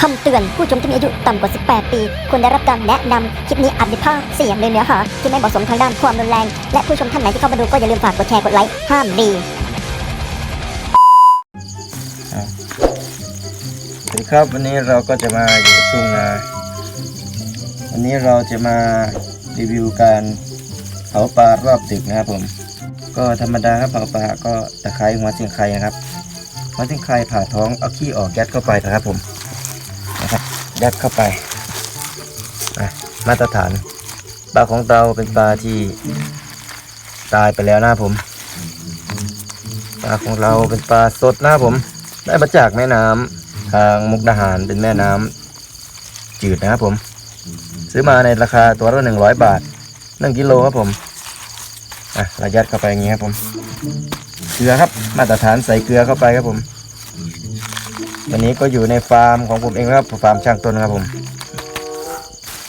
คำเตือนผู้ชมที่มีอายุต่ำกว่า 18 ปี ควรได้รับการแนะนำคลิปนี้อาจมีภาพเสียงหรือเนื้อหาที่ไม่เหมาะสมทางด้านความรุนแรง และผู้ชมท่านไหนที่เข้ามาดูก็อย่าลืมฝากกดแชร์กดไลค์ห้ามดีสวัสดีครับวันนี้เราก็จะมาอยู่ทุ่งนาวันนี้เราจะมารีวิวการเผาปลารอบดึกนะครับผม ก็ธรรมดาครับเผาปลาก็ตะไคร้หัวเสียงไครนะครับหัวเสียงไครผ่าท้องเอาขี้ออกยัดเข้าไปนะครับผม ยัดเข้าไปมาตรฐานปลาของเราเป็นปลาที่ตายไปแล้วนะผมปลาของเราเป็นปลาสดนะผม ได้มาจากแม่น้ำทางมุกดาหารเป็นแม่น้ำจืดนะครับผม ซื้อมาในราคาตัวละหนึ่งร้อยบาทหนึ่งกิโลครับผมอะเรายัดเข้าไปอย่างนี้ครับผมเกลือครับมาตรฐานใส่เกลือเข้าไปครับผม วันนี้ก็อยู่ในฟาร์มของผมเองครับฟาร์มช่างต้นครับผม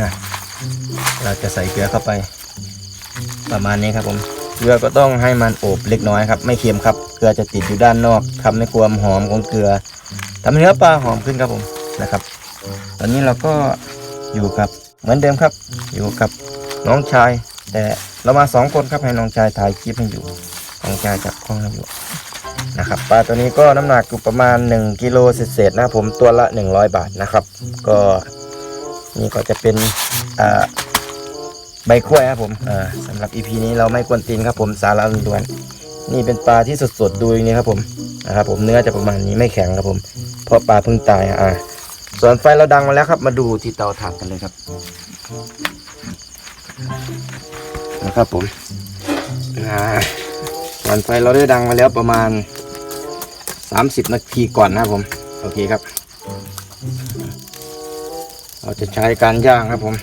นะเราจะใส่เกลือเข้าไป ประมาณนี้ครับผมเกลือก็ต้องให้มันโอบเล็กน้อยครับ ไม่เค็มครับเกลือจะติดอยู่ด้านนอกทำให้ความหอมของเกลือทำให้เนื้อปลาหอมขึ้นครับผมนะครับ ตอนนี้เราก็อยู่กับเหมือนเดิมครับ อยู่กับน้องชาย แต่เรามาสองคนครับให้น้องชายถ่ายคลิปให้อยู่น้องชายจับกล้องให้อยู่ นะครับปลาตัวนี้ก็น้ำหนักอยู่ประมาณ 1กิโลเศษนะครับผมตัวละ 100 บาทนะครับ ก็นี่ก็จะเป็นใบกล้วยครับผมอ่าสำหรับ EP นี้เราไม่กวนตีนครับผมสาระล้วนนี่เป็นปลาที่สดๆดูอย่างนี้ครับผมนะครับผมเนื้อจะประมาณนี้ไม่แข็งครับผม เพราะปลาเพิ่งตายอ่าส่วนไฟเราดังมาแล้วครับ มาดูที่เตาถ่านกันเลยครับนะครับผมอ่า ส่วนไฟเราได้ดังมาแล้วประมาณ 30 นาทีก่อนนะครับผม โอเคครับ เราจะใช้การย่างครับผม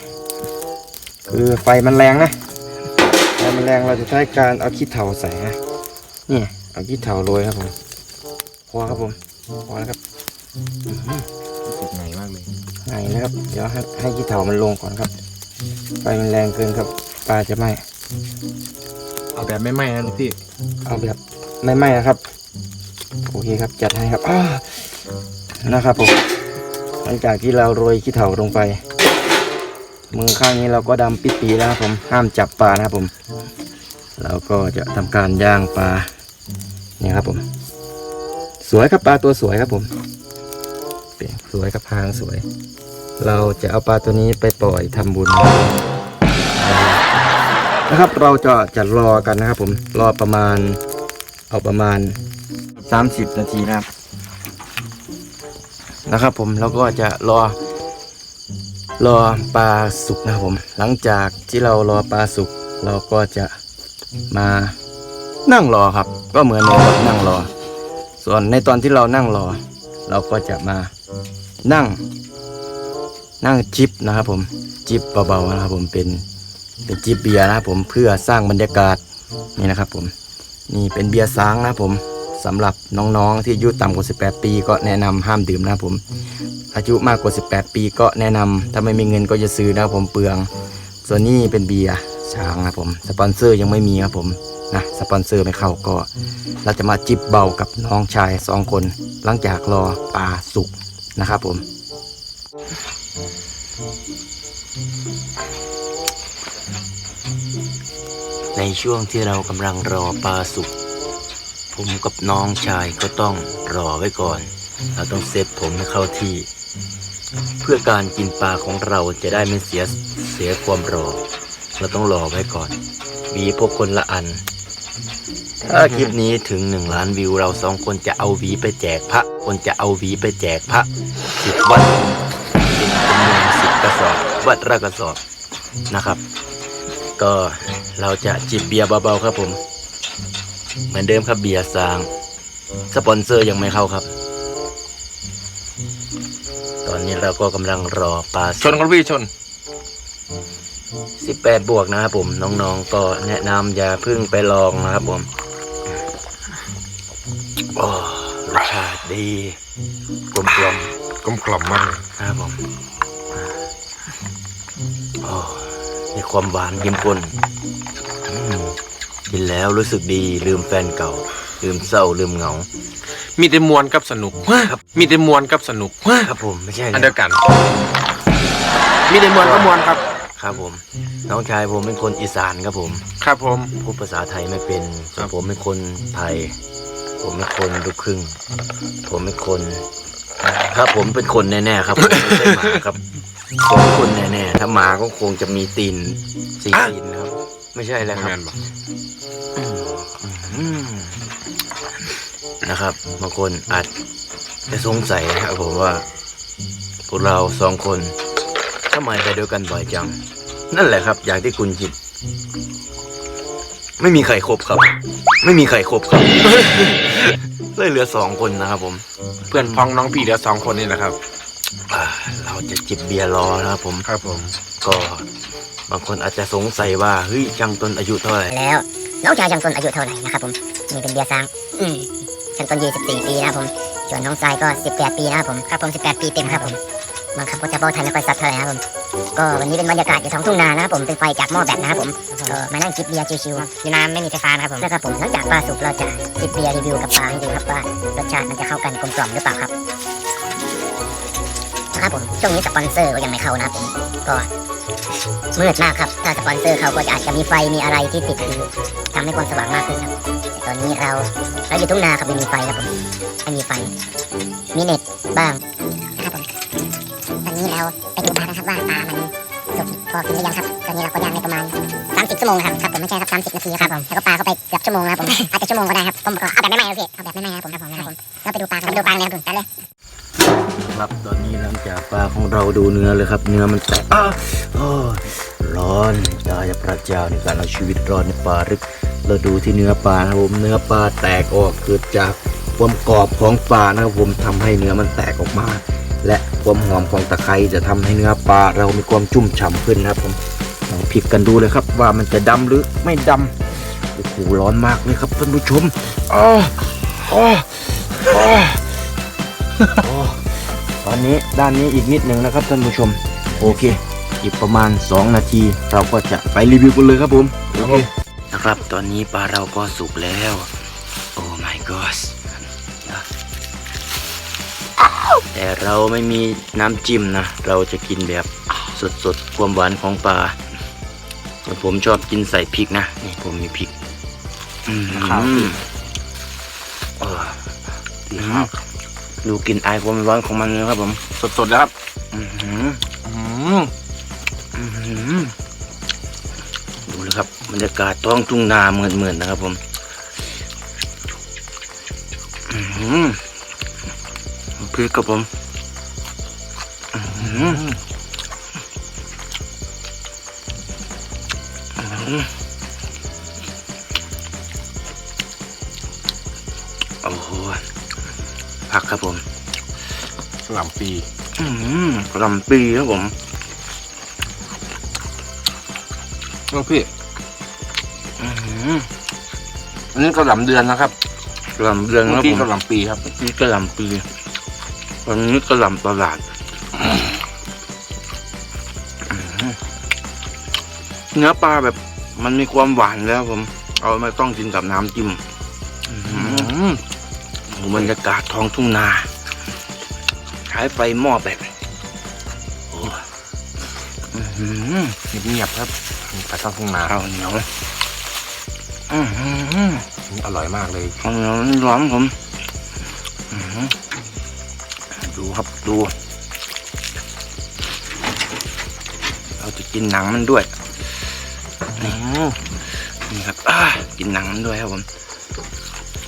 คือไฟมันแรงนะ ไฟมันแรงเราจะใช้การเอาขี้เถาใส่นะ นี่เอาขี้เถาโรยครับผม พอครับผม พอแล้วครับสุดไหนมากเลยไงนะครับ เดี๋ยวให้ให้ขี้เถามันลงก่อนครับ ไฟมันแรงเกินครับปลาจะไหม้ เอาแบบไม่ไหม้นะลูกพี่เอาแบบไม่ไหม้นะครับโอเคครับจัดให้ครับนะครับผมหลังจากที่เราโรยขี้เถาลงไป มือข้างนี้เราก็ดำปิดปีแล้วครับผมห้ามจับปลานะครับผม เราก็จะทำการย่างปลาเนี่ยครับผม สวยครับปลาตัวสวยครับผมสวยครับหางสวย เราจะเอาปลาตัวนี้ไปปล่อยทำบุญ นะครับ เราจะจะรอกันนะครับ ผมรอประมาณ เอาประมาณ 30 นาทีนะครับ นะครับ ผมแล้วก็จะรอ รอปลาสุกนะครับผม หลังจากที่เรารอปลาสุกเราก็จะมานั่งรอครับ ก็เหมือนในรถนั่งรอ ส่วนในตอนที่เรานั่งรอ เราก็จะมานั่ง นั่งจิบนะครับผมจิบเบาๆนะครับผมเป็น เป็นจิบเบียร์นะครับผมเพื่อสร้างบรรยากาศนี่นะครับผมนี่เป็นเบียร์ซ้างนะครับผมสำหรับน้องๆที่อายุต่ำกว่า 18 ปี ก็แนะนำห้ามดื่มนะครับผม อายุมากกว่า 18 ปี ก็แนะนำถ้าไม่มีเงินก็จะซื้อนะครับผมเปลือง ส่วนนี้เป็นเบียร์ช้างนะครับผมสปอนเซอร์ยังไม่มีครับผมนะสปอนเซอร์ไม่เข้าก็ เราจะมาจิบเบากับน้องชายสองคน หลังจากรอปลาสุกนะครับผม ในช่วงที่เรากำลังรอปลาสุก ผมกับน้องชายก็ต้องรอไว้ก่อน เราต้องเซตผมให้เข้าที่ เพื่อการกินปลาของเราจะได้ไม่เสียเสียความรอ เราต้องรอไว้ก่อน วีพวกคนละอัน ถ้าคลิปนี้ถึงหนึ่งล้านวิวเราสองคนจะเอาวีไปแจกพระ คนจะเอาวีไปแจกพระสิบวัดเป็นจำนวนสิบกระสอบ วัดละกระสอบนะครับ ก็เราจะจิบเบียร์เบาๆครับผม เหมือนเดิมครับเบียร์ซางสปอนเซอร์ยังไม่เข้าครับ ตอนนี้เราก็กำลังรอปลาชนครับพี่ชน 18 บวกนะครับผม น้องๆ ก็แนะนำอย่าเพึ่งไปลองนะครับผมโอ้รสชาติดีกลมกลมกลมกล่อมมากเลยๆนะครับผม มีความหวานเข้มข้นอืมกินแล้วรู้สึกดีลืมแฟนเก่า ลืมเศร้าลืมเหงา มีแต่มวลกับสนุกครับมีแต่มวลกับสนุกครับผมไม่ใช่อันเลเดียยวกัน มีแต่มวลกับมวลครับ ครับผม น้องชายผมเป็นคนอีสานครับผม ครับผมพูดภาษาไทยไม่เป็นส่วครันบผมเป็นคนไทย ผมเป็นคนลูกครึ่ง ผมเป็นคน ครับผมเป็นคนแน่ๆครับผมไม่ใช่หมาครับผมเป็นคนแน่ๆถ้าหมาก็คงจะมีตีนสีตีนนะครับ ไม่ใช่แล้วคแมรับนบอกอืมนะครับบางคนอาจจะสงสัยนะครับผมว่า พวกเราสองคนทำไมไปด้วยกันบ่อยจัง นั่นแหละครับ อย่างที่คุณคิด ไม่มีใครครบครับ ไม่มีใครครบครับ เลยเหลือสองคนนะครับผม เพื่อนพ้องน้องพี่เดียวสองคนนี่แหละครับ อ่าเราจะจิบเบียร์รอนะครับผม ครับผม ก็บางคนอาจจะสงสัยว่าเฮ้ยจังตนอายุเท่าไหร่ แล้วน้องชายช่างตนอายุเท่าไหร่นะครับผมนี่เป็นเบียร์ซางอืมช่างตน24ปีนะครับผมส่วนน้องชายก็18ปีนะครับผมครับผม18ปีเต็มครับผมบางคำก็จะบอกไทยไม่ค่อยสับเท่าไหร่นะครับผม ก็วันนี้เป็นบรรยากาศอยู่ท้องทุ่งนานะครับผมเป็นไฟจากหม้อแบตนะครับผมมานั่งจิบเบียร์ชิวๆอยู่น้ำไม่มีไฟฟ้านะครับผมนะครับผมหลังจากปลาสุกเราจะจิบเบียร์รีวิวกับปลาให้ดูครับว่ารสชาติมันจะเข้ากันกลมกล่อมหรือเปล่าครับนะครับผมช่วงนี้สปอนเซอร์ก็ยังไม่เข้านะครับผมก็มืดมากครับ ถ้าสปอนเซอร์เขาก็อาจจะมีไฟมีอะไรที่ติดอยู่ทำให้ความสว่างมากขึ้นครับแต่ตอนนี้เราเราอยู่ทุ่งนาครับไม่มีไฟครับผมไม่มีไฟมีเน็ตบ้าง นนี้เราไปดูปลานะครับว่าปลามันสุกพอกินหรือยังครับตอนนี้เราก็ย่างในประมาณ30ชั่วโมงครับครับผมไม่ใช่ครับ30นาทีครับผมแล้วก็ปลาเข้าไปเกือบชั่วโมงนะครับผมอาจจะชั่วโมงก็ได้ครับผมก็เอาแบบไม่ไหม้โอเคเอาแบบไม่ไหม้ครับผมครับผมครับผมเราไปดูปลากันไปดูปลาเลยครับผมไปเลยครับตอนนี้หลังจากปลาของเราดูเนื้อเลยครับ เนื้อมันแตกอ้าโอ้ร้อนตายพระเจ้าในการเอาชีวิตรอดในป่าลึกเราดูที่เนื้อปลาครับผมเนื้อปลาแตกออกเกิดจากความกรอบของปลานะครับผมทำให้เนื้อมันแตกออกมา และความหอมของตะไคร้จะทำให้เนื้อปลาเรามีความชุ่มฉ่ำขึ้นนะครับผมลองพลิกกันดูเลยครับ ว่ามันจะดำหรือไม่ดำโอ้โหร้อนมากเลยครับท่านผู้ชมอ้ออ้ออ้ออ้อตอนนี้ด้านนี้อีกนิดหนึ่งนะครับท่านผู้ชม โอเค อีกประมาณ 2 นาที เราก็จะไปรีวิวกันเลยครับผมโอเคนะครับ ตอนนี้ปลาเราก็สุกแล้ว โอ้ my god แต่เราไม่มีน้ำจิ้มนะ เราจะกินแบบสดๆ ความหวานของปลาส่วนผมชอบกินใส่พริกนะ นี่ผมมีพริกอืมครับเออดีมากดูกลินอายความร้อนของมันเลยครับผมสดๆแล้วครับอื้อหืออืมอื้อหือดูเลยครับบรรยากาศท้องทุ่งนาเหมือนๆนะครับผม อื้อหือ พริกครับผมอื้อหืออื้อหือโอ้โหผักครับผมหลังปีอื้อหือกลำปีครับผมน้องพี่อื้อหืออันนี้กระหล่ำเดือนนะครับกระหล่ำเดือนเมื่คอรับกี้ผมก็หลังปีครับนี่กระหล่ำปี วันนี้กระหล่ำตลาดอื้อหือเนื้อปลาแบบ มันมีความหวานแล้วผม เอาไม่ต้องกินกับน้ำจิ้มอื้อหือโอ้บรรยากาศท้องทุ่งนาใช้ไฟหม้อแบบโอ้อื้อหือเงียบๆครับปลาช่อนทุ่งนาข้าวเหนียวอื้อหือนี่อร่อยมากเลยข้าวเหนียวนี่ร้อนผมอื้อหือ ดูครับดู เราจะกินหนังมันด้วยนี่นี่ครับอ่ากินหนังมันด้วยครับผม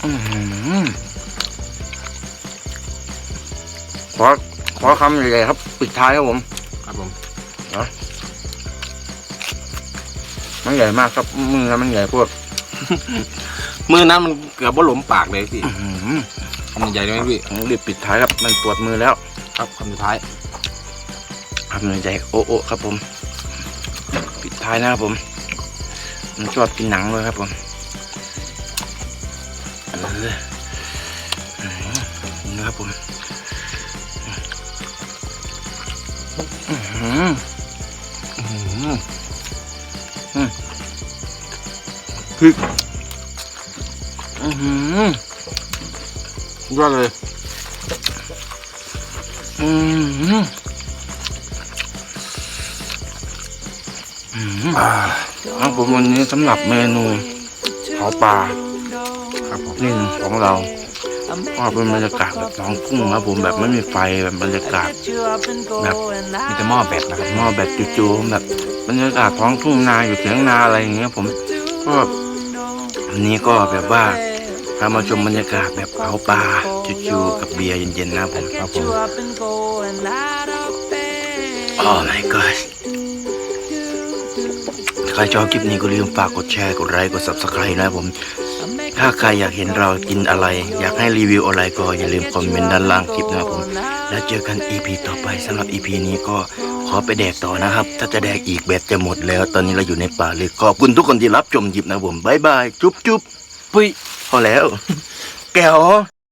อื้อหือขอขอคำใหญ่ๆครับปิดท้ายครับผม ครับผมมันใหญ่มากครับมือมันใหญ่พวกมือนั้นมันเกือบว่าหลมปากเลยพี่อื้อหือ คำใหญ่ๆเลยไหมพี่ผมรีบปิดท้ายครับ มันปวดมือแล้ว ครับคำสุดท้ายครับเหนื่อยใจโอะโอะครับผม ปิดท้ายนะครับผมผมชอบกินหนังเลยครับผมเอออื้อหือนี่นะครับผมอื้อหืออืมพริกอือือหือ ยอดเลย อืมอืมอ่าครับผมวันนี้สำหรับเมนูเผาปลาครับผมนี่ของเราก็เป็นบรรยากาศแบบท้องทุ่งครับผมแบบไม่มีไฟแบบบรรยากาศแบบมีแต่หม้อแบตนะครับหม้อแบตจู่ๆแบบบรรยากาศท้องทุ่งนาอยู่เถียงนาอะไรอย่างเงี้ยผมก็วันนี้ก็แบบว่า พามาชมบรรยากาศแบบเผาปลาจู่ๆกับเบียร์เย็นๆนะผมครับผมโอ้ my god ใครชอบคลิปนี้ก็ลืมฝากกดแชร์กดไลค์กด subscribe นะผม ถ้าใครอยากเห็นเรากินอะไร อยากให้รีวิวอะไรก็อย่าลืมคอมเมนต์ด้านล่างคลิปนะครับผม แล้วเจอกัน EP ต่อไปสำหรับ EP นี้ก็ขอไปแดกต่อนะครับ ถ้าจะแดกอีกแบตจะหมดแล้ว ตอนนี้เราอยู่ในป่าเลยขอบคุณทุกคนที่รับชมหยิบนะผมบายบาย จุ๊บจุ๊บ ปุ้ยพอแล้วแก้ว